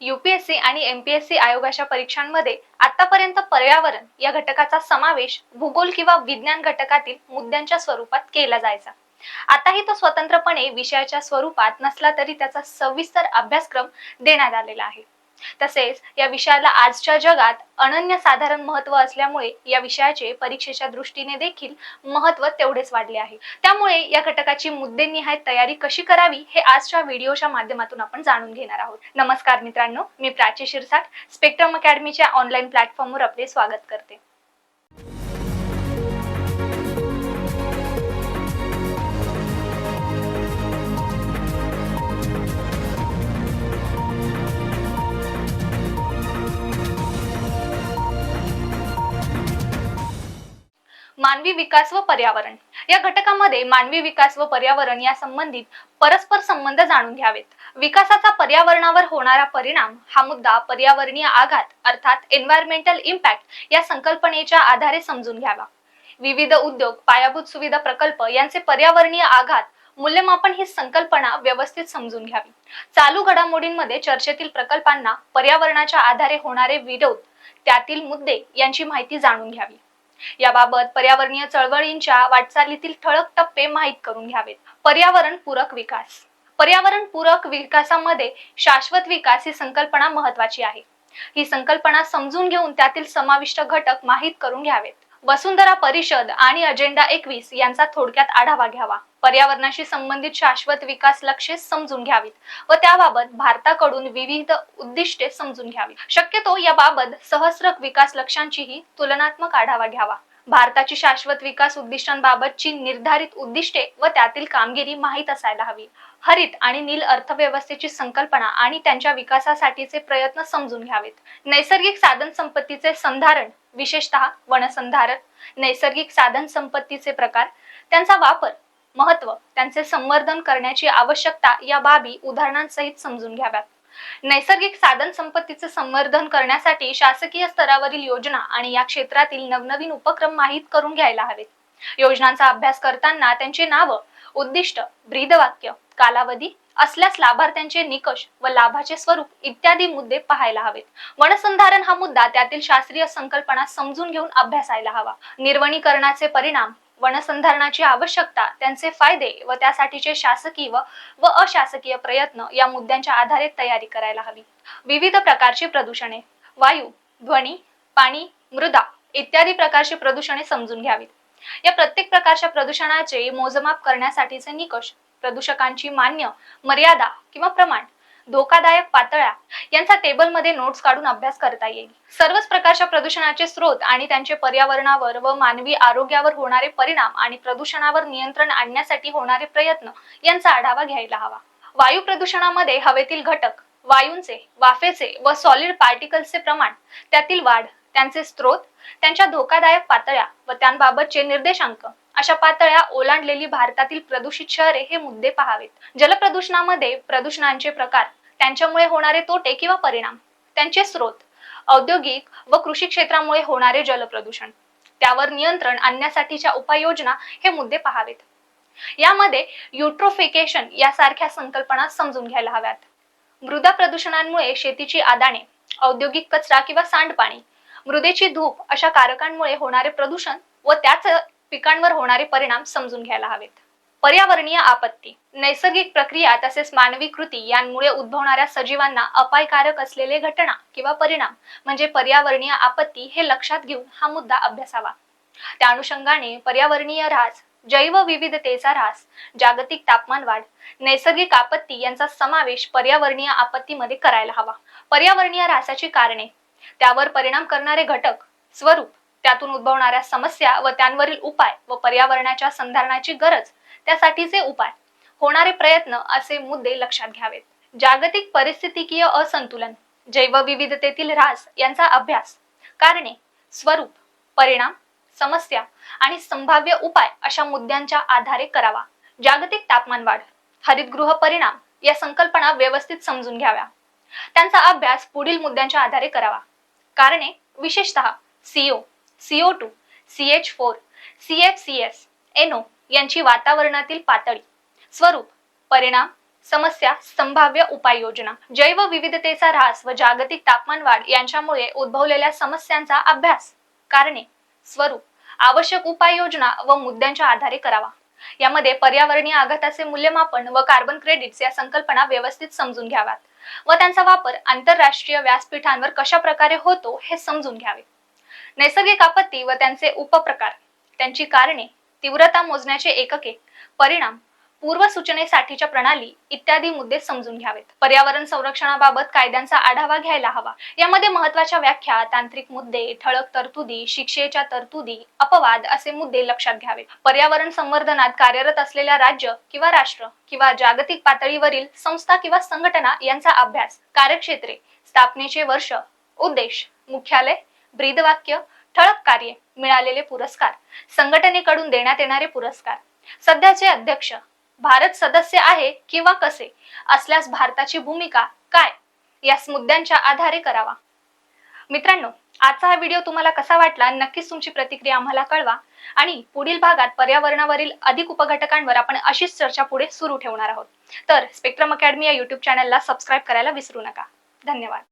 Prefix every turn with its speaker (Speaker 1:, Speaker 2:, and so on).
Speaker 1: UPSC आणि MPSC आयोगाच्या परीक्षांमध्ये आतापर्यंत पर्यावरण या घटकाचा समावेश भूगोल किंवा विज्ञान घटकातील मुद्द्यांच्या स्वरूपात केला जायचा. आताही तो स्वतंत्रपणे विषयाच्या स्वरूपात नसला तरी त्याचा सविस्तर अभ्यासक्रम देण्यात आलेला आहे. तसेच या विषयाला आजच्या जगात अनन्यसाधारण महत्त्व असल्यामुळे या विषयाचे परीक्षेच्या दृष्टीने देखील महत्त्व तेवढेच वाढले आहे. त्यामुळे या घटकाची मुद्देनिहाय तयारी कशी करावी हे आजच्या व्हिडिओच्या माध्यमातून आपण जाणून घेणार आहोत. नमस्कार मित्रांनो मी प्राची शिरसाट स्पेक्ट्रम अकॅडमीच्या ऑनलाईन प्लॅटफॉर्मवर आपले स्वागत करते. मानवी विकास व पर्यावरण. या घटकामध्ये मानवी विकास व पर्यावरण या संबंधित परस्पर संबंध जाणून घ्यावेत. विकासाचा पर्यावरणावर होणारा परिणाम हा मुद्दा पर्यावरणीय आघात अर्थात एन्व्हायरमेंटल इम्पॅक्ट या संकल्पनेच्या आधारे समजून घ्यावा. विविध उद्योग पायाभूत सुविधा प्रकल्प यांचे पर्यावरणीय आघात मूल्यमापन ही संकल्पना व्यवस्थित समजून घ्यावी. चालू घडामोडींमध्ये चर्चेतील प्रकल्पांना पर्यावरणाच्या आधारे होणारे विरोध त्यातील मुद्दे यांची माहिती जाणून घ्यावी. याबाबत पर्यावरणीय चळवळींच्या वाटचालीतील ठळक टप्पे माहीत करून घ्यावेत. पर्यावरण पूरक विकास. पर्यावरण पूरक विकासामध्ये शाश्वत विकास ही संकल्पना महत्वाची आहे. ही संकल्पना समजून घेऊन त्यातील समाविष्ट घटक माहीत करून घ्यावेत. वसुंधरा परिषद आणि अजेंडा एकवीस यांचा थोडक्यात आढावा घ्यावा. पर्यावरणाशी संबंधित शाश्वत विकास लक्ष्ये समजून घ्यावीत व त्याबाबत भारताकडून विविध उद्दिष्टे समजून घ्यावी. शक्यतो याबाबत सहस्र विकास लक्ष्यांचीही तुलनात्मक आढावा घ्यावा. भारताची शाश्वत विकास उद्दिष्टांबाबतची निर्धारित उद्दिष्टे व त्यातील कामगिरी माहीत असायला हवी. हरित आणि नील अर्थव्यवस्थेची संकल्पना आणि त्यांच्या विकासासाठीचे प्रयत्न समजून घ्यावेत. नैसर्गिक साधन संपत्तीचे संधारण विशेषतः वनसंधारण नैसर्गिक साधन संपत्तीचे प्रकार त्यांचा वापर महत्त्व त्यांचे संवर्धन करण्याची आवश्यकता या बाबी उदाहरणांसहित समजून घ्याव्यात. नैसर्गिक साधन संपत्तीचे संवर्धन करण्यासाठी शासकीय स्तरावरील योजना आणि या क्षेत्रातील नवनवीन उपक्रम माहीत करून घ्यायला हवेत. योजनांचा अभ्यास करताना त्यांची नावं उद्दिष्ट ब्रीदवाक्य कालावधी असल्यास लाभार्थ्यांचे निकष व लाभाचे स्वरूप इत्यादी मुद्दे पाहायला हवेत. वनसंधारण हा मुद्दा त्यातील शास्त्रीय संकल्पना समजून घेऊन अभ्यासायला हवा. निर्वणीकरणाचे परिणाम वनसंधारणाची आवश्यकता त्यांचे फायदे व त्यासाठीचे शासकीय व व अशासकीय प्रयत्न या मुद्द्यांच्या आधारे तयारी करायला हवी. विविध प्रकारची प्रदूषणे वायू ध्वनी पाणी मृदा इत्यादी प्रकारची प्रदूषणे समजून घ्यावीत. या प्रत्येक प्रकारच्या प्रदूषणाचे मोजमाप करण्यासाठीचे निकष प्रदूषकांची मान्य मर्यादा किंवा प्रमाण धोकादायक पातळ्या यांचा टेबलमध्ये नोट्स काढून अभ्यास करता येईल. सर्वच प्रकारच्या प्रदूषणाचे स्रोत आणि त्यांचे पर्यावरणावर व मानवी आरोग्यावर होणारे परिणाम आणि प्रदूषणावर नियंत्रण आणण्यासाठी होणारे प्रयत्न यांचा आढावा घ्यायला हवा. वायू प्रदूषणामध्ये हवेतील घटक वायूंचे वाफेचे व सॉलिड पार्टिकल्सचे प्रमाण त्यातील वाढ त्यांचे स्रोत त्यांच्या धोकादायक पातळ्या व त्यांबाबतचे निर्देशांक अशा पातळ्या ओलांडलेली भारतातील प्रदूषित शहरे हे मुद्दे पहावेत. जलप्रदूषणामध्ये प्रदूषणांचे प्रकार त्यांच्यामुळे होणारे तोटे किंवा परिणाम त्यांचे स्रोत औद्योगिक व कृषी क्षेत्रामुळे होणारे जलप्रदूषण त्यावर नियंत्रण आणण्यासाठीच्या उपाययोजना हे मुद्दे पहावेत. यामध्ये युट्रोफिकेशन यासारख्या संकल्पना समजून घ्यायला हव्यात. मृदा प्रदूषणांमुळे शेतीची आदाने औद्योगिक कचरा किंवा सांडपाणी मृदेची धूप अशा कारकांमुळे होणारे प्रदूषण व त्याच पिकांवर होणारे परिणाम समजून घ्यायला हवेत. पर्यावरणीय आपत्ती. नैसर्गिक प्रक्रिया तसेच मानवी कृती यांमुळे उद्भवणाऱ्या सजीवांना अपायकारक असलेले घटना किंवा परिणाम म्हणजे पर्यावरणीय आपत्ती हे लक्षात घेऊन हा मुद्दा अभ्यासावा. त्या अनुषंगाने पर्यावरणीय ऱ्हास जैवविविधतेचा ऱ्हास जागतिक तापमान वाढ नैसर्गिक आपत्ती यांचा समावेश पर्यावरणीय आपत्तीमध्ये करायला हवा. पर्यावरणीय ऱ्हासाची कारणे. त्यावर परिणाम करणारे घटक स्वरूप त्यातून उद्भवणाऱ्या समस्या व त्यांवरील उपाय व पर्यावरणाच्या संधारणाची गरज त्यासाठीचे उपाय. होणारे प्रयत्न असे मुद्दे लक्षात घ्यावेत. जागतिक परिस्थितिकीय असंतुलन जैवविविधतेतील ऱ्हास यांचा अभ्यास कारणे स्वरूप परिणाम समस्या आणि संभाव्य उपाय अशा मुद्द्यांच्या आधारे करावा. जागतिक तापमान वाढ हरितगृह परिणाम या संकल्पना व्यवस्थित समजून घ्याव्या. त्यांचा अभ्यास पुढील मुद्द्यांच्या आधारे करावा. कारणे विशेषतः CO CO two C H four C F C S NO यांची वातावरणातील पातळी. स्वरूप परिणाम समस्या संभाव्य उपाययोजना जैव विविधतेचा ऱ्हास व जागतिक तापमान वाढ यांच्यामुळे उद्भवलेल्या समस्यांचा अभ्यास. कारणे स्वरूप आवश्यक उपाययोजना व मुद्द्यांच्या आधारे करावा. यामध्ये पर्यावरणीय आघाताचे मूल्यमापन व कार्बन क्रेडिट्स या संकल्पना व्यवस्थित समजून घ्याव्यात व त्यांचा वापर आंतरराष्ट्रीय व्यासपीठांवर कशा प्रकारे होतो हे समजून घ्यावे. नैसर्गिक आपत्ती व त्यांचे उपप्रकार. त्यांची कारणे तीव्रता मोजण्याचे एकके परिणाम पूर्व सूचनेसाठीच्या प्रणाली इत्यादी मुद्दे समजून घ्यावेत. पर्यावरण संरक्षणाबाबत कायद्यांचा आढावा घ्यायला हवा. यामध्ये महत्त्वाच्या व्याख्या तांत्रिक मुद्दे ठळक तरतुदी शिक्षेच्या तरतुदी अपवाद असे मुद्दे लक्षात घ्यावेत. पर्यावरण संवर्धनात कार्यरत असलेल्या राज्य किंवा राष्ट्र किंवा जागतिक पातळीवरील संस्था किंवा संघटना यांचा अभ्यास कार्यक्षेत्रे स्थापनेचे वर्ष उद्देश मुख्यालय ब्रीदवाक्य ठळक कार्ये मिळालेले पुरस्कार. संघटनेकडून देण्यात येणारे पुरस्कार. सध्याचे अध्यक्ष भारत सदस्य आहे किंवा कसे? असल्यास भारताची भूमिका काय? या मुद्द्यांच्या आधारे करावा. मित्रांनो आजचा हा व्हिडिओ तुम्हाला कसा वाटला? नक्कीच तुमची प्रतिक्रिया आम्हाला कळवा. आणि पुढील भागात पर्यावरणावरील अधिक उपघटकांवर आपण अशीच चर्चा पुढे सुरू ठेवणार आहोत. तर स्पेक्ट्रम अकॅडमी या युट्यूब चॅनलला सबस्क्राईब करायला विसरू नका. धन्यवाद.